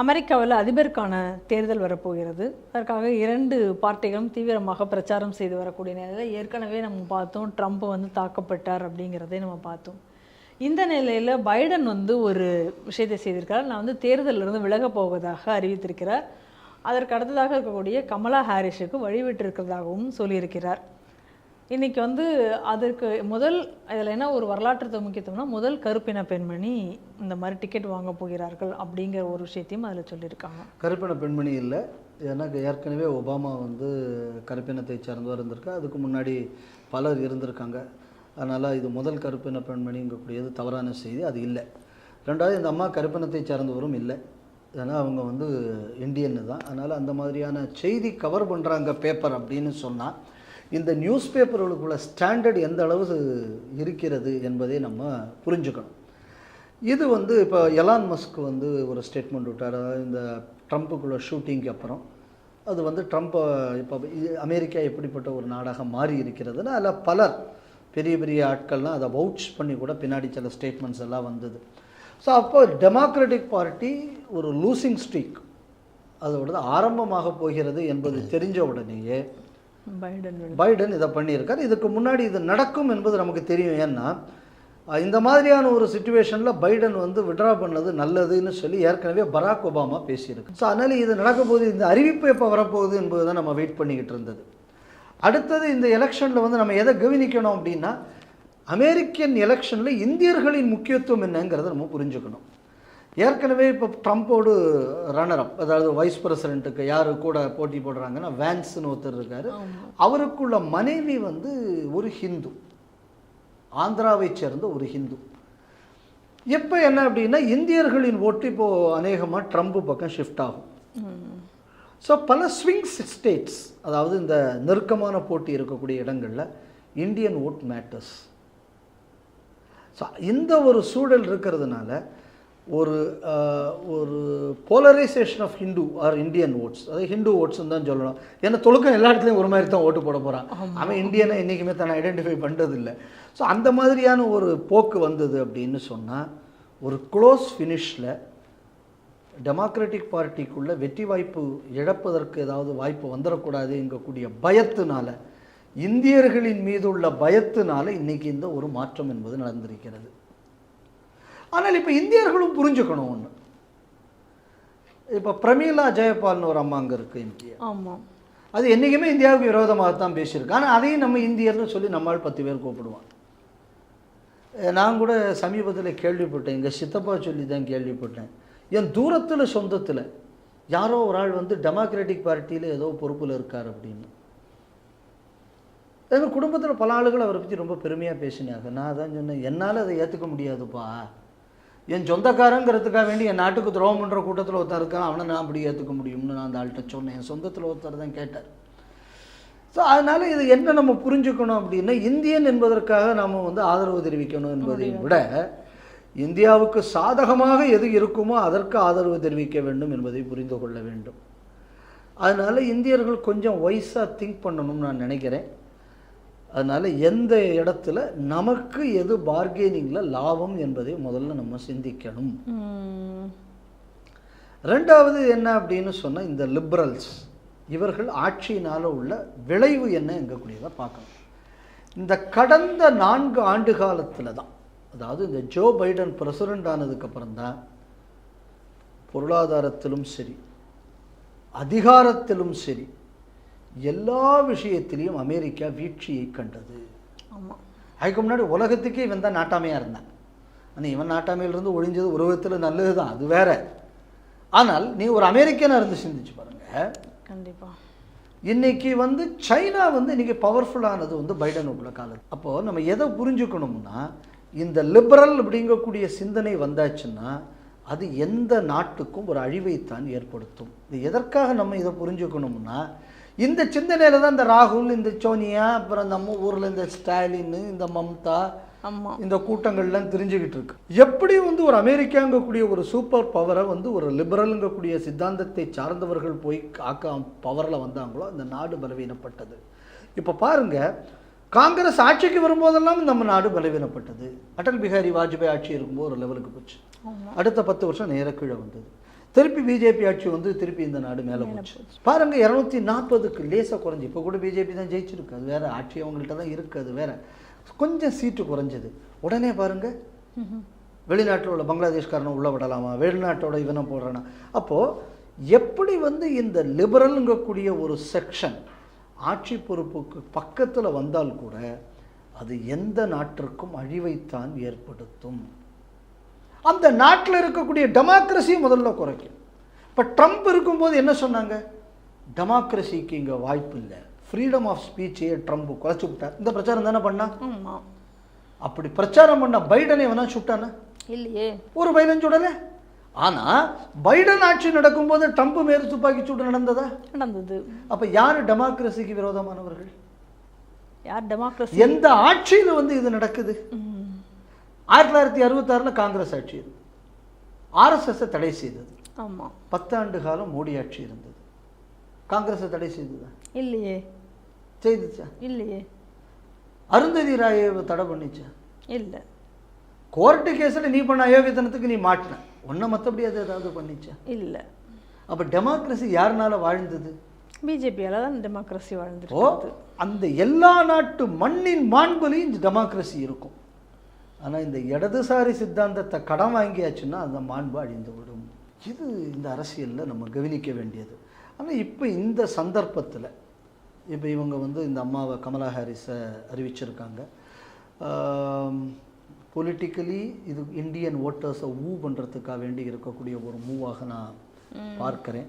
அமெரிக்காவில் அதிபருக்கான தேர்தல் வரப்போகிறது. அதற்காக இரண்டு பார்ட்டிகளும் தீவிரமாக பிரச்சாரம் செய்து வரக்கூடிய நிலையில் ஏற்கனவே நம்ம பார்த்தோம் ட்ரம்ப் வந்து தாக்கப்பட்டார் அப்படிங்கிறதை நம்ம பார்த்தோம். இந்த நிலையில் பைடன் வந்து ஒரு விஷயத்தை செய்திருக்கிறார். நான் வந்து தேர்தலில் இருந்து விலகப் போவதாக அறிவித்திருக்கிறார். அதற்கு அடுத்ததாக இருக்கக்கூடிய கமலா ஹாரிஸுக்கு வழிவிட்டிருக்கிறதாகவும் சொல்லியிருக்கிறார். இன்றைக்கி வந்து அதற்கு முதல் இதில் என்ன ஒரு வரலாற்று முக்கியத்துவம்னா முதல் கருப்பின பெண்மணி இந்த மாதிரி டிக்கெட் வாங்க போகிறார்கள் அப்படிங்கிற ஒரு விஷயத்தையும் அதில் சொல்லியிருக்காங்க. கருப்பின பெண்மணி இல்லை. ஏன்னா ஏற்கனவே ஒபாமா வந்து கருப்பினத்தை சார்ந்தவர் இருந்திருக்கா. அதுக்கு முன்னாடி பலர் இருந்திருக்காங்க. அதனால் இது முதல் கருப்பின பெண்மணிங்கக்கூடியது தவறான செய்தி. அது இல்லை. ரெண்டாவது இந்த அம்மா கருப்பினத்தை சார்ந்தவரும் இல்லை. ஏன்னா அவங்க வந்து இந்தியன்னு தான். அதனால் அந்த மாதிரியான செய்தி கவர் பண்ணுறாங்க பேப்பர் அப்படின்னு சொன்னால் இந்த நியூஸ் பேப்பர்களுக்குள்ள ஸ்டாண்டர்ட் எந்த அளவு இருக்கிறது என்பதை நம்ம புரிஞ்சுக்கணும். இது வந்து இப்போ எலான் மஸ்க் வந்து ஒரு ஸ்டேட்மெண்ட் விட்டார். அதாவது இந்த ட்ரம்ப்புக்குள்ள ஷூட்டிங்க்கு அப்புறம். அது வந்து ட்ரம்ப்பை இப்போ அமெரிக்கா எப்படிப்பட்ட ஒரு நாடாக மாறி இருக்கிறதுனா அதில் பலர் பெரிய பெரிய ஆட்கள்லாம் அதை வவுச் பண்ணி கூட பின்னாடி சில ஸ்டேட்மெண்ட்ஸ் எல்லாம் வந்தது. ஸோ அப்போ டெமோக்ராட்டிக் பார்ட்டி ஒரு லூசிங் ஸ்ட்ரீக் அதோட ஆரம்பமாக போகிறது என்பது தெரிஞ்ச உடனேயே பைடன் பைடன் இதை பண்ணியிருக்கார். இதுக்கு முன்னாடி இது நடக்கும் என்பது நமக்கு தெரியும். ஏன்னா இந்த மாதிரியான ஒரு சுச்சுவேஷனில் பைடன் வந்து விட்ரா பண்ணது நல்லதுன்னு சொல்லி ஏற்கனவே பராக் ஒபாமா பேசியிருக்கு. ஸோ அதனால் இது நடக்கும்போது இந்த அறிவிப்பு எப்போ வரப்போகுது என்பது தான் நம்ம வெயிட் பண்ணிக்கிட்டு இருந்தது. அடுத்தது இந்த எலெக்ஷனில் வந்து நம்ம எதை கவனிக்கணும் அப்படின்னா அமெரிக்கன் எலெக்ஷனில் இந்தியர்களின் முக்கியத்துவம் என்னங்கிறத நம்ம புரிஞ்சுக்கணும். ஏற்கனவே இப்போ ட்ரம்ப்போடு ரன்னர் அப் அதாவது வைஸ் பிரசிடென்ட்டுக்கு யார் கூட போட்டி போடுறாங்கன்னா வேன்ஸ்னு ஒருத்தர் இருக்கார். அவருக்குள்ள மனைவி வந்து ஒரு ஹிந்து. ஆந்திராவைச் சேர்ந்த ஒரு ஹிந்து. எப்போ என்ன அப்படின்னா இந்தியர்களின் ஓட்டு இப்போது அநேகமாக ட்ரம்ப் பக்கம் ஷிஃப்ட் ஆகும். ஸோ பல ஸ்விங்ஸ் ஸ்டேட்ஸ் அதாவது இந்த நெருக்கமான போட்டி இருக்கக்கூடிய இடங்களில் இந்தியன் ஓட் மேட்டர்ஸ் ஸோ இந்த ஒரு சூழல் இருக்கிறதுனால ஒரு ஒரு polarisation of Hindu or Indian votes அதாவது ஹிந்து ஓட்ஸ்னு தான் சொல்லணும். ஏன்னா தொழுக்கம் எல்லா இடத்துலையும் ஒரு மாதிரி தான் ஓட்டு போட போகிறான் அவன் இந்தியனை என்றைக்குமே தன்னை ஐடென்டிஃபை பண்ணுறதில்லை ஸோ அந்த மாதிரியான ஒரு போக்கு வந்தது அப்படின்னு சொன்னால் ஒரு க்ளோஸ் ஃபினிஷில் டெமோக்ராட்டிக் பார்ட்டிக்குள்ள வெற்றி வாய்ப்பு இழப்பதற்கு ஏதாவது வாய்ப்பு வந்துடக்கூடாது எங்கக்கூடிய பயத்தினால இந்தியர்களின் மீது உள்ள பயத்தினால இன்னைக்கு இந்த ஒரு மாற்றம் என்பது நடந்திருக்கிறது. ஆனால் இப்போ இந்தியர்களும் புரிஞ்சுக்கணும் ஒன்று இப்போ பிரமீளா ஜெயபால்னு ஒரு அம்மா அங்கே இருக்குது இந்தியா. ஆமாம் அது என்றைக்குமே இந்தியாவுக்கு விரோதமாக தான் பேசியிருக்கு. ஆனால் அதையும் நம்ம இந்தியர்னு சொல்லி நம்மால் பத்து பேர் கூப்பிடுவான் நான் கூட சமீபத்தில் கேள்விப்பட்டேன். எங்கள் சித்தப்பா சொல்லி தான் கேள்விப்பட்டேன். என் தூரத்தில் சொந்தத்தில் யாரோ ஒரு ஆள் வந்து டெமோக்ராட்டிக் பார்ட்டியில் ஏதோ பொறுப்பில் இருக்கார் அப்படின்னு. எங்கள் குடும்பத்தில் பல ஆளுகள் அவரை பற்றி ரொம்ப பெருமையாக பேசினாங்க. நான் அதான் சொன்னேன் என்னால் அதை ஏற்றுக்க முடியாதுப்பா. என் சொந்தக்காரங்கிறதுக்காக வேண்டி என் நாட்டுக்கு துரோகம் பண்ணுற கூட்டத்தில் ஒருத்தன் இருக்கான். அவனை நான் அப்படி ஏற்றுக்க முடியும்னு நான் அந்த ஆள்கிட்ட சொன்னேன். என் சொந்தத்தில் ஒருத்தர் தான் கேட்டார். ஸோ அதனால் இது என்ன நம்ம புரிஞ்சுக்கணும் அப்படின்னா இந்தியன் என்பதற்காக நம்ம வந்து ஆதரவு தெரிவிக்கணும் என்பதை விட இந்தியாவுக்கு சாதகமாக எது இருக்குமோ அதற்கு ஆதரவு தெரிவிக்க வேண்டும் என்பதை புரிந்து கொள்ள வேண்டும். அதனால் இந்தியர்கள் கொஞ்சம் வைஸாக திங்க் பண்ணணும்னு நான் நினைக்கிறேன். அதனால் எந்த இடத்துல நமக்கு எது பார்கெனிங்கில் லாபம் என்பதை முதல்ல நம்ம சிந்திக்கணும். ரெண்டாவது என்ன அப்படின்னு சொன்னால் இந்த லிபரல்ஸ் இவர்கள் ஆட்சியினால் உள்ள விளைவு என்ன எங்கக்கூடியதை பார்க்கணும் இந்த கடந்த நான்கு ஆண்டு காலத்தில் தான் அதாவது இந்த ஜோ பைடன் பிரசிடெண்ட் ஆனதுக்கப்புறம் தான் பொருளாதாரத்திலும் சரி அதிகாரத்திலும் சரி எல்லா விஷயத்திலையும் அமெரிக்கா வீழ்ச்சியை கண்டது. ஆமாம் அதுக்கு முன்னாடி உலகத்துக்கே இவன் தான் நாட்டாமையாக இருந்தான். ஆனால் இவன் நாட்டாமையிலிருந்து ஒழிஞ்சது உருவத்தில் நல்லது தான் அது வேற. ஆனால் நீ ஒரு அமெரிக்கனாக இருந்து சிந்திச்சு பாருங்க. கண்டிப்பாக இன்னைக்கு வந்து சைனா வந்து இன்னைக்கு பவர்ஃபுல்லானது வந்து பைடன் உள்ள காலம் அப்போது நம்ம எதை புரிஞ்சுக்கணும்னா இந்த லிபரல் அப்படிங்கக்கூடிய சிந்தனை வந்தாச்சுன்னா அது எந்த நாட்டுக்கும் ஒரு அழிவைத்தான் ஏற்படுத்தும். இது எதற்காக நம்ம இதை புரிஞ்சுக்கணும்னா இந்த சிந்தனையில் தான் இந்த ராகுல் இந்த சோனியா அப்புறம் நம்ம ஊரில் இந்த ஸ்டாலின் இந்த மம்தா இந்த கூட்டங்கள்லாம் தெரிஞ்சுக்கிட்டு இருக்கு. எப்படி வந்து ஒரு அமெரிக்காங்கக்கூடிய ஒரு சூப்பர் பவரை வந்து ஒரு லிபரலுங்கக்கூடிய சித்தாந்தத்தை சார்ந்தவர்கள் போய் காக்க பவரில் வந்தாங்களோ அந்த நாடு பலவீனப்பட்டது. இப்போ பாருங்க காங்கிரஸ் ஆட்சிக்கு வரும்போதெல்லாம் நம்ம நாடு பலவீனப்பட்டது. அடல் பிகாரி வாஜ்பாய் ஆட்சி இருக்கும்போது ஒரு லெவலுக்கு போச்சு. அடுத்த பத்து வருஷம் நேர கீழே வந்தது. திருப்பி பிஜேபி ஆட்சி வந்து திருப்பி இந்த நாடு மேலே போச்சு. பாருங்க இரநூத்தி நாற்பதுக்கு லேசாக குறைஞ்சி. இப்போ கூட பிஜேபி தான் ஜெயிச்சிருக்கு. அது வேற ஆட்சி அவங்கள்ட்ட தான் இருக்குது அது வேற. கொஞ்சம் சீட்டு குறைஞ்சது. உடனே பாருங்க வெளிநாட்டில் உள்ள பங்களாதேஷ்காரனை உள்ள விடலாமா? வெளிநாட்டோட இவனை போடுறானா? அப்போது எப்படி வந்து இந்த லிபரலுங்கக்கூடிய ஒரு செக்ஷன் ஆட்சி பொறுப்புக்கு பக்கத்தில் வந்தால் கூட அது எந்த நாட்டிற்கும் அழிவைத்தான் ஏற்படுத்தும். அந்த நாட்டில் இருக்கக்கூடிய டெமோக்ரஸியை முதல்ல குறைக்கும். இப்போ ட்ரம்ப் இருக்கும்போது என்ன சொன்னாங்க? டெமோக்ரஸிக்கு இங்கே வாய்ப்பு இல்லை. ஃப்ரீடம் ஆஃப் ஸ்பீச்சையே ட்ரம்ப் குறைச்சி விட்டார். இந்த பிரச்சாரம் தானே பண்ணா? அப்படி பிரச்சாரம் பண்ண பைடனை வேணா சுட்டானா? இல்லையே. ஒரு பைடன் சுடலை. ஆனால் பைடன் ஆட்சி நடக்கும்போது ட்ரம்ப் மேல் துப்பாக்கி சூடு நடந்ததா? நடந்தது. அப்போ யார் டெமோக்ரஸிக்கு விரோதமானவர்கள்? யார் டெமோக்ரஸி எந்த ஆட்சியில் வந்து இது நடக்குது? ஆயிரத்தி தொள்ளாயிரத்தி அறுபத்தாறில் காங்கிரஸ் ஆட்சி இருந்தது. ஆர்எஸ்எஸ்ஸை தடை செய்தது. ஆமா. பத்தாண்டு காலம் மோடி ஆட்சி இருந்தது. காங்கிரஸை தடை செய்ததா? இல்லையே. செய்துச்சா? இல்லையே. அருந்ததி ராயை தடை பண்ணிச்சா? இல்ல. கோர்ட்டு கேஸில் நீ பண்ண அயோக்கியத்தனத்துக்கு நீ மாட்டின. ஒன்றை மற்றபடி அது ஏதாவது பண்ணிச்சா? இல்ல. அப்போ டெமோக்ரஸி யாருனால வாழ்ந்தது? பிஜேபியால தான் டெமோக்ரஸி ஓ வாழ்ந்துருக்கு அந்த எல்லா நாட்டு மண்ணின் மாண்புலையும் இந்த டெமோக்ரஸி இருக்கும். ஆனால் இந்த இடதுசாரி சித்தாந்தத்தை கடன் வாங்கியாச்சுன்னா அந்த மாண்பு அழிந்து விடும் இது இந்த அரசியலில் நம்ம கவனிக்க வேண்டியது. ஆனால் இப்போ இந்த சந்தர்ப்பத்தில் இப்போ இவங்க வந்து இந்த அம்மாவை கமலா ஹாரிஸை அறிவிச்சிருக்காங்க. பொலிட்டிக்கலி இது இந்தியன் ஓட்டர்ஸை ஊ பண்ணுறதுக்காக வேண்டி இருக்கக்கூடிய ஒரு மூவாக நான் பார்க்கிறேன்.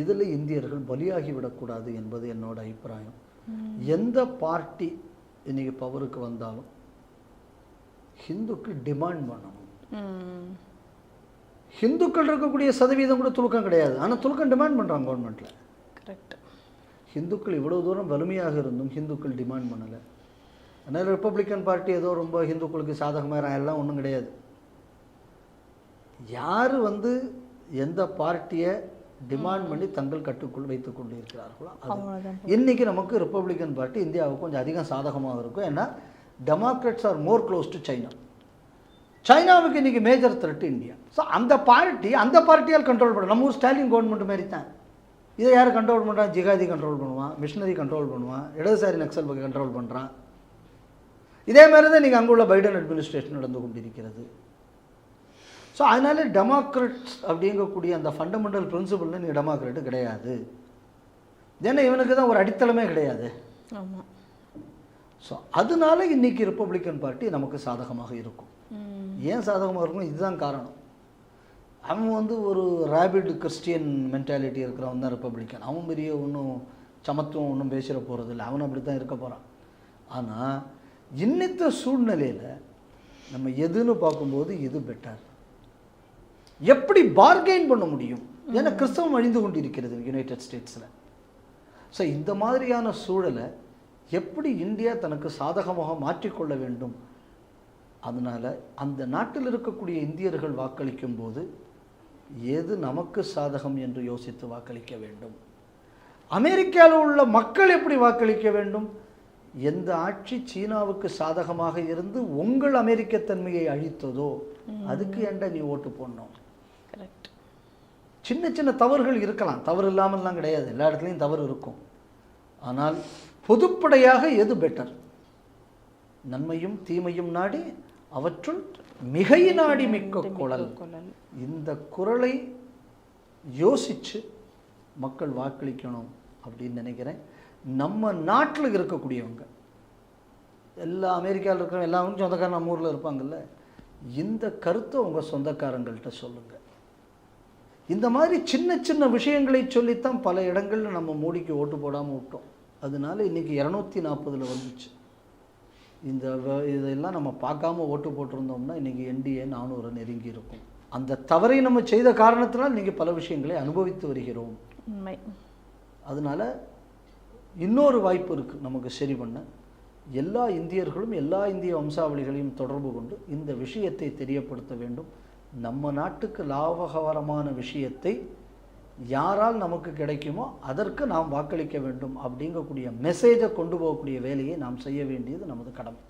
இதில் இந்தியர்கள் பலியாகி விடக்கூடாது என்பது என்னோட அபிப்பிராயம். எந்த பார்ட்டி இன்னைக்கு பவருக்கு வந்தாலும் ஹிந்துக்கள் டிமாண்ட் பண்ணணும். ஹிந்துக்கள் இருக்கக்கூடிய சதவீதம் கூட துலுக்கம் கிடையாது. ஆனால் துலுக்கம் டிமாண்ட் பண்ணுறாங்க கவர்மெண்ட்டில் கரெக்ட் ஹிந்துக்கள் இவ்வளவு தூரம் வலிமையாக இருந்தும் ஹிந்துக்கள் டிமாண்ட் பண்ணலை. அதனால் ரிப்பப்ளிக்கன் பார்ட்டி ஏதோ ரொம்ப ஹிந்துக்களுக்கு சாதகமாக எல்லாம் ஒன்றும் கிடையாது. யார் வந்து எந்த பார்ட்டியை டிமாண்ட் பண்ணி தங்கள் கட்டுக்குள் வைத்துக் கொண்டு இருக்கிறார்களோ இன்னைக்கு நமக்கு ரிப்பப்ளிக்கன் பார்ட்டி இந்தியாவுக்கு கொஞ்சம் அதிகம் சாதகமாக இருக்கும். ஏன்னா Democrats are more close to China சைனாவுக்கு இன்னைக்கு மேஜர் த்ரெட் இந்தியா ஸோ அந்த பார்ட்டி அந்த பார்ட்டியால் கண்ட்ரோல் பண்ண நம்ம ஊர் ஸ்டாலின் கவர்மெண்ட் மாதிரி தான் இதை யார் கண்ட்ரோல் பண்ணுறான் ஜிகாதி கண்ட்ரோல் பண்ணுவான் மிஷினரி கண்ட்ரோல் பண்ணுவான் இடதுசாரி நக்சல் பக்கம் கண்ட்ரோல் பண்ணுறான் இதே மாதிரி தான் நீங்கள் அங்கே உள்ள பைடன் அட்மினிஸ்ட்ரேஷன் நடந்து கொண்டிருக்கிறது. ஸோ அதனால டெமோக்ரட்ஸ் அப்படிங்கக்கூடிய அந்த ஃபண்டமெண்டல் பிரின்சிபல்னு நீங்கள் டெமோக்ராட்டு கிடையாது. ஏன்னா இவனுக்கு தான் ஒரு அடித்தளமே கிடையாது. ஆமாம் ஸோ அதனால இன்னைக்கு ரிப்பப்ளிக்கன் பார்ட்டி நமக்கு சாதகமாக இருக்கும். ஏன் சாதகமாக இருக்கும் இதுதான் காரணம். அவன் வந்து ஒரு ரேபிட் கிறிஸ்டியன் மென்டாலிட்டி இருக்கிறவன் தான் ரிப்பப்ளிக்கன் அவன் பெரிய ஒன்றும் சமத்துவம் ஒன்றும் பேசிட போகிறதில்ல அவன் அப்படி தான் இருக்க போகிறான் ஆனால் இன்னித்த சூழ்நிலையில் நம்ம எதுன்னு பார்க்கும்போது இது பெட்டர் எப்படி பார்கெயின் பண்ண முடியும்? ஏன்னா கிறிஸ்தவம் அழிந்து கொண்டிருக்கிறது யுனைடெட் ஸ்டேட்ஸில் ஸோ இந்த மாதிரியான சூழலை எப்படி இந்தியா தனக்கு சாதகமாக மாற்றிக்கொள்ள வேண்டும்? அதனால் அந்த நாட்டில் இருக்கக்கூடிய இந்தியர்கள் வாக்களிக்கும் போது எது நமக்கு சாதகம் என்று யோசித்து வாக்களிக்க வேண்டும்? அமெரிக்காவில் உள்ள மக்கள் எப்படி வாக்களிக்க வேண்டும்? எந்த ஆட்சி சீனாவுக்கு சாதகமாக இருந்து உங்கள் அமெரிக்கத்தன்மையை அழித்ததோ அதுக்கு ஏன்டா நீ ஓட்டு போடணும்? கரெக்ட் சின்ன சின்ன தவறுகள் இருக்கலாம். தவறு இல்லாமல்லாம் கிடையாது. எல்லா இடத்துலையும் தவறு இருக்கும். ஆனால் பொதுப்படையாக எது பெட்டர் நன்மையும் தீமையும் நாடி அவற்றுள் மிகை நாடி மிக்க குழல் இந்த குரலை யோசித்து மக்கள் வாக்களிக்கணும் அப்படின்னு நினைக்கிறேன். நம்ம நாட்டில் இருக்கக்கூடியவங்க எல்லா அமெரிக்காவில் இருக்கிற எல்லாரும் சொந்தக்காரன் நம்ம ஊரில் இருப்பாங்கல்ல இந்த கருத்தை உங்கள் சொந்தக்காரங்கள்ட்ட சொல்லுங்கள் இந்த மாதிரி சின்ன சின்ன விஷயங்களை சொல்லித்தான் பல இடங்களில் நம்ம மோடிக்கு ஓட்டு போடாமல் விட்டோம். அதனால இன்னைக்கு இரநூத்தி நாற்பதில் வந்துச்சு. இந்த இதெல்லாம் நம்ம பார்க்காம ஓட்டு போட்டிருந்தோம்னா இன்னைக்கு என்டிஏ நானூறு நெருங்கி இருக்கும். அந்த தவறை நம்ம செய்த காரணத்தினால் இன்னைக்கு பல விஷயங்களை அனுபவித்து வருகிறோம். உண்மை. அதனால இன்னொரு வாய்ப்பு இருக்குது நமக்கு சரி பண்ண. எல்லா இந்தியர்களும் எல்லா இந்திய வம்சாவளிகளையும் தொடர்பு கொண்டு இந்த விஷயத்தை தெரியப்படுத்த வேண்டும். நம்ம நாட்டுக்கு லாபகரமான விஷயத்தை யாரால் நமக்கு கிடைக்குமோ அதற்கு நாம் வாக்களிக்க வேண்டும் அப்படிங்கக்கூடிய மெசேஜை கொண்டு போகக்கூடிய வேலையை நாம் செய்ய வேண்டியது நமது கடமை.